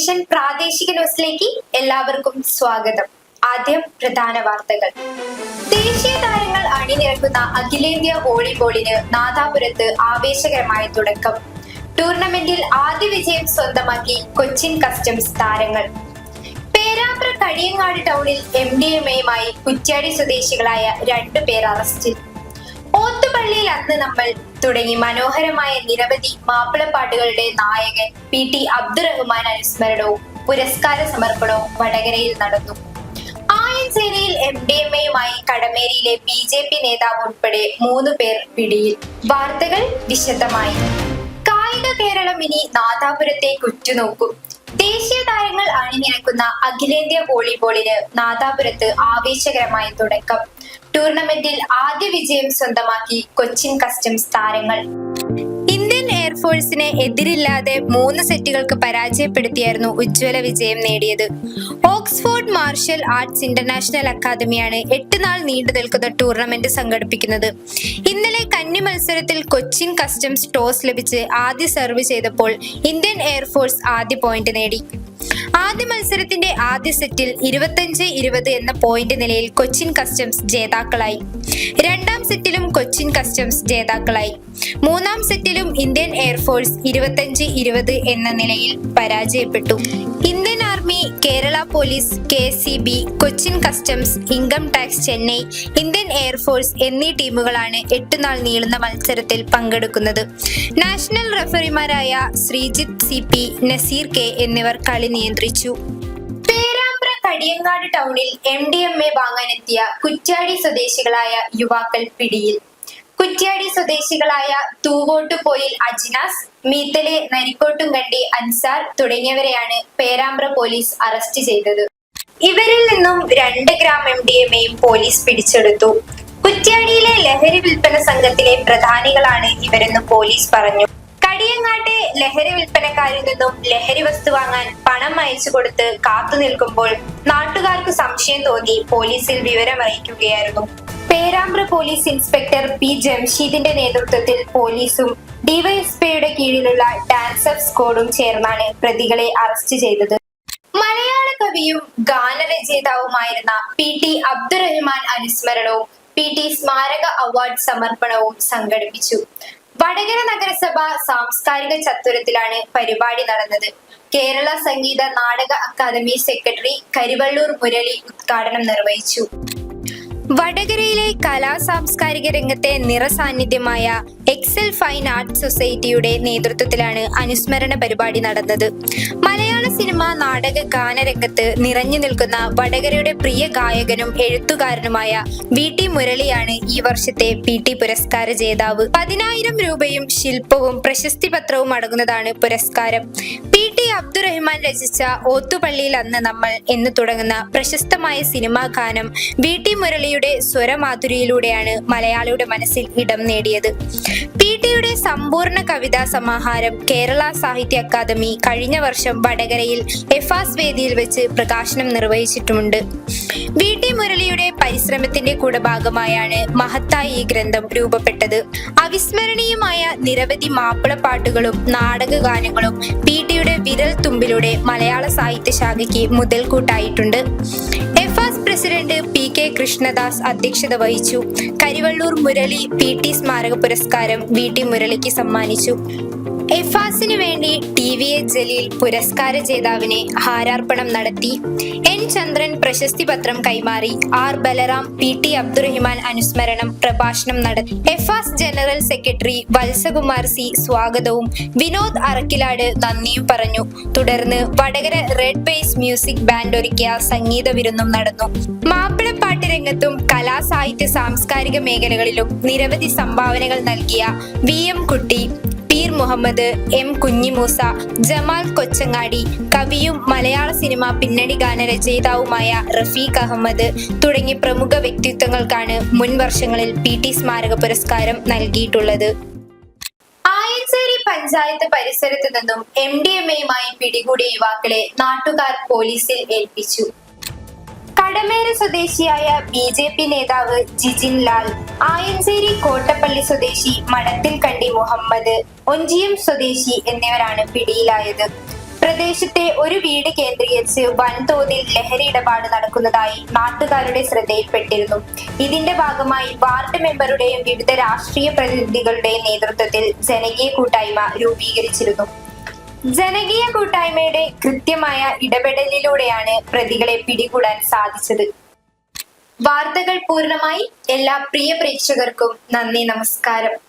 Vision പ്രാദേശിക ന്യൂസിലേക്ക് എല്ലാവർക്കും സ്വാഗതം. ആദ്യം പ്രധാന വാർത്തകൾ. ദേശീയ താരങ്ങൾ അണിനിരക്കുന്ന അഖിലേന്ത്യാ വോളിബോളിന് നാദാപുരത്ത് ആവേശകരമായ തുടക്കം. ടൂർണമെന്റിൽ ആദ്യ വിജയം സ്വന്തമാക്കി കൊച്ചിൻ കസ്റ്റംസ് താരങ്ങൾ. പേരാമ്പ്ര കടിയങ്ങാട് ടൗണിൽ എം ഡി എം എയുമായി കുറ്റ്യാടി സ്വദേശികളായ രണ്ടു പേർ അറസ്റ്റിൽ. ഓത്തുപള്ളിയിൽ അന്ന് നമ്മൾ തുടങ്ങി. മനോഹരമായ നിരവധി മാപ്പിളപ്പാട്ടുകളുടെ നായകൻ പി ടി അബ്ദുറഹ്മാൻ അനുസ്മരണവും പുരസ്കാര സമർപ്പണവും വടകരയിൽ നടന്നു. ആയൻസേനയിൽ എം ഡി എം എയുമായി കടമേരിയിലെ ബി ജെ പി നേതാവ് ഉൾപ്പെടെ മൂന്ന് പേർ പിടിയിൽ. വാർത്തകൾ വിശദമായി. കായിക കേരളം ഇനി നാദാപുരത്തേക്ക് ഉറ്റുനോക്കും ദേശീയ താരങ്ങൾ അണിനിരക്കുന്ന അഖിലേന്ത്യാ വോളിബോളിന് നാദാപുരത്ത് ആവേശകരമായ തുടക്കം. ടൂർണമെന്റിൽ ആദ്യ വിജയം സ്വന്തമാക്കി കൊച്ചിൻ കസ്റ്റംസ് താരങ്ങൾ. ഇന്ത്യൻ എയർഫോഴ്സിനെ എതിരില്ലാതെ മൂന്ന് സെറ്റുകൾക്ക് പരാജയപ്പെടുത്തിയായിരുന്നു ഉജ്ജ്വല വിജയം നേടിയത്. ഓക്സ്ഫോർഡ് മാർഷൽ ആർട്സ് ഇന്റർനാഷണൽ അക്കാദമിയാണ് എട്ട് നാൾ നീണ്ടു നിൽക്കുന്ന ടൂർണമെന്റ് സംഘടിപ്പിക്കുന്നത്. ഇന്നലെ കന്നി മത്സരത്തിൽ കൊച്ചിൻ കസ്റ്റംസ് ടോസ് ലഭിച്ച് ആദ്യ സെർവ് ചെയ്തപ്പോൾ ഇന്ത്യൻ എയർഫോഴ്സ് ആദ്യ പോയിന്റ് നേടി. ആദ്യ മത്സരത്തിന്റെ ആദ്യ സെറ്റിൽ ഇരുപത്തഞ്ച് ഇരുപത് എന്ന പോയിന്റ് നിലയിൽ കൊച്ചിൻ കസ്റ്റംസ് ജേതാക്കളായി. രണ്ടാം സെറ്റിലും കൊച്ചിൻ കസ്റ്റംസ് ജേതാക്കളായി. മൂന്നാം സെറ്റിലും ഇന്ത്യൻ എയർഫോഴ്സ് ഇരുപത്തഞ്ച് ഇരുപത് എന്ന നിലയിൽ പരാജയപ്പെട്ടു. Army Kerala police K C B Cochin customs income tax Chennai Indian air force എന്നീ ടീമുകളാണ് എട്ട് നാൾ നീളുന്ന മത്സരത്തിൽ പങ്കെടുക്കുന്നത്. National റഫറിമാരായ Sreejith C P Naseer K എന്നിവർ കളി നിയന്ത്രിച്ചു. കടിയങ്ങാട് ടൗണിൽ എം ഡി എം എ വാങ്ങാനെത്തിയ കുറ്റാടി സ്വദേശികളായ യുവാക്കൾ പിടിയിൽ. കുറ്റ്യാടി സ്വദേശികളായ തൂവോട്ടുപോയിൽ അജിനാസ് മീത്തലെ നരിക്കോട്ടും കണ്ടി അൻസാർ തുടങ്ങിയവരെയാണ് പേരാമ്പ്ര പോലീസ് അറസ്റ്റ് ചെയ്തത്. ഇവരിൽ നിന്നും രണ്ട് ഗ്രാം എം ഡി എം എയും പോലീസ് പിടിച്ചെടുത്തു. കുറ്റ്യാടിയിലെ ലഹരി വിൽപ്പന സംഘത്തിലെ പ്രധാനികളാണ് ഇവരെന്ന് പോലീസ് പറഞ്ഞു. കടിയങ്ങാട്ടെ ലഹരി വിൽപ്പനക്കാരിൽ നിന്നും ലഹരി വസ്തു വാങ്ങാൻ പണം അയച്ചു കൊടുത്ത് കാത്തു നിൽക്കുമ്പോൾ നാട്ടുകാർക്ക് സംശയം തോന്നി പോലീസിൽ വിവരമറിയിക്കുകയായിരുന്നു പേരാമ്പ്ര പോലീസ് ഇൻസ്പെക്ടർ പി ജംഷീദിന്റെ നേതൃത്വത്തിൽ പോലീസും ഡിവൈഎസ്പിയുടെ കീഴിലുള്ള ഡാൻസ് ഓഫ് സ്ക്വാഡും ചേർന്നാണ് പ്രതികളെ അറസ്റ്റ് ചെയ്തത്. മലയാള കവിയും ഗാനരചയിതാവുമായിരുന്ന പി ടി അബ്ദുറഹ്മാൻ അനുസ്മരണവും പി ടി സ്മാരക അവാർഡ് സമർപ്പണവും സംഘടിപ്പിച്ചു. വടകര നഗരസഭ സാംസ്കാരിക ചത്വരത്തിലാണ് പരിപാടി നടന്നത്. കേരള സംഗീത നാടക അക്കാദമി സെക്രട്ടറി കരിവള്ളൂർ മുരളി ഉദ്ഘാടനം നിർവഹിച്ചു. വടകരയിലെ കലാ സാംസ്കാരിക രംഗത്തെ നിറസാന്നിധ്യമായ എക്സൽ ഫൈൻ ആർട്ട് സൊസൈറ്റിയുടെ നേതൃത്വത്തിലാണ് അനുസ്മരണ പരിപാടി നടന്നത്. മലയാള സിനിമ നാടക ഗാനരംഗത്ത് നിറഞ്ഞു നിൽക്കുന്ന വടകരയുടെ പ്രിയ ഗായകനും എഴുത്തുകാരനുമായ വി ടി മുരളിയാണ് ഈ വർഷത്തെ പി ടി പുരസ്കാര ജേതാവ്. പതിനായിരം രൂപയും ശില്പവും പ്രശസ്തി പത്രവും അടങ്ങുന്നതാണ് പുരസ്കാരം. പി ടി അബ്ദുറഹ്മാൻ രചിച്ച ഓത്തുപള്ളിയിൽ അന്ന് നമ്മൾ എന്ന് തുടങ്ങുന്ന പ്രശസ്തമായ സിനിമാ ഗാനം വി ടി മുരളിയുടെ സ്വരമാധുരിയിലൂടെയാണ് മലയാളിയുടെ മനസ്സിൽ ഇടം നേടിയത്. പി ടിയുടെ സമ്പൂർണ കവിതാ സമാഹാരം കേരള സാഹിത്യ അക്കാദമി കഴിഞ്ഞ വർഷം വടകരയിൽ എഫാസ് വേദിയിൽ വെച്ച് പ്രകാശനം നിർവഹിച്ചിട്ടുമുണ്ട്. വി ടി മുരളിയുടെ പരിശ്രമത്തിന്റെ കൂടെ ഭാഗമായാണ് മഹത്തായ ഈ ഗ്രന്ഥം രൂപപ്പെട്ടത്. അവിസ്മരണീയമായ നിരവധി മാപ്പിളപ്പാട്ടുകളും നാടക ഗാനങ്ങളും പി ടിയുടെ വിരൽ തുമ്പിലൂടെ മലയാള സാഹിത്യശാഖയ്ക്ക് മുതൽക്കൂട്ടായിട്ടുണ്ട് എഫാസ് പ്രസിഡന്റ് പി കെ കൃഷ്ണദാസ് അധ്യക്ഷത വഹിച്ചു. കരിവള്ളൂർ മുരളി പി ടി സ്മാരക പുരസ്കാരം വി ടി മുരളിക്ക് സമ്മാനിച്ചു. എഫാസിനു വേണ്ടി ടി വി എ ജലീൽ പുരസ്കാര ജേതാവിനെ ഹാരാർപ്പണം നടത്തി. എൻ ചന്ദ്രൻ പ്രശസ്തി പത്രം കൈമാറി. R Balaram P T Abdurahiman അനുസ്മരണം പ്രഭാഷണം നടത്തി. എഫാസ് ജനറൽ സെക്രട്ടറി വത്സകുമാർ സി സ്വാഗതവും വിനോദ് അറക്കിലാട് നന്ദിയും പറഞ്ഞു. തുടർന്ന് Vadakara red base music band ഒരുക്കിയ സംഗീത വിരുന്നും നടന്നു. മാപ്പിളപ്പാട്ട് രംഗത്തും കലാ സാഹിത്യ സാംസ്കാരിക മേഖലകളിലും നിരവധി സംഭാവനകൾ നൽകിയ V M Kutty. Peer Muhammad M Kunhimoosa Jamal Kochangadi കവിയും മലയാള സിനിമ പിന്നണി ഗാന രചയിതാവുമായ റഫീഖ് അഹമ്മദ് തുടങ്ങിയ പ്രമുഖ വ്യക്തിത്വങ്ങൾക്കാണ് മുൻ വർഷങ്ങളിൽ പി ടി സ്മാരക പുരസ്കാരം നൽകിയിട്ടുള്ളത്. ആയഞ്ചേരി പഞ്ചായത്ത് പരിസരത്ത് നിന്നും എം ഡി എം എയുമായി പിടികൂടിയ യുവാക്കളെ നാട്ടുകാർ പോലീസിൽ ഏൽപ്പിച്ചു. കടമേര സ്വദേശിയായ ബി ജെ പി നേതാവ് ജിജിൻ ലാൽ ആയഞ്ചേരി കോട്ടപ്പള്ളി സ്വദേശി മടത്തിൽ കണ്ടി മുഹമ്മദ് ഒഞ്ചിയം സ്വദേശി എന്നിവരാണ് പിടിയിലായത്. പ്രദേശത്തെ ഒരു വീട് കേന്ദ്രീകരിച്ച് വൻതോതിൽ ലഹരി ഇടപാട് നടക്കുന്നതായി നാട്ടുകാരുടെ ശ്രദ്ധയിൽപ്പെട്ടിരുന്നു. ഇതിന്റെ ഭാഗമായി വാർഡ് മെമ്പറുടെയും വിവിധ രാഷ്ട്രീയ പ്രതിനിധികളുടെയും നേതൃത്വത്തിൽ ജനകീയ കൂട്ടായ്മ രൂപീകരിച്ചിരുന്നു. ജനകീയ കൂട്ടായ്മയുടെ കൃത്യമായ ഇടപെടലിലൂടെയാണ് പ്രതികളെ പിടികൂടാൻ സാധിച്ചത്. വാർത്തകൾ പൂർണമായി എല്ലാ പ്രിയ പ്രേക്ഷകർക്കും നന്ദി നമസ്കാരം.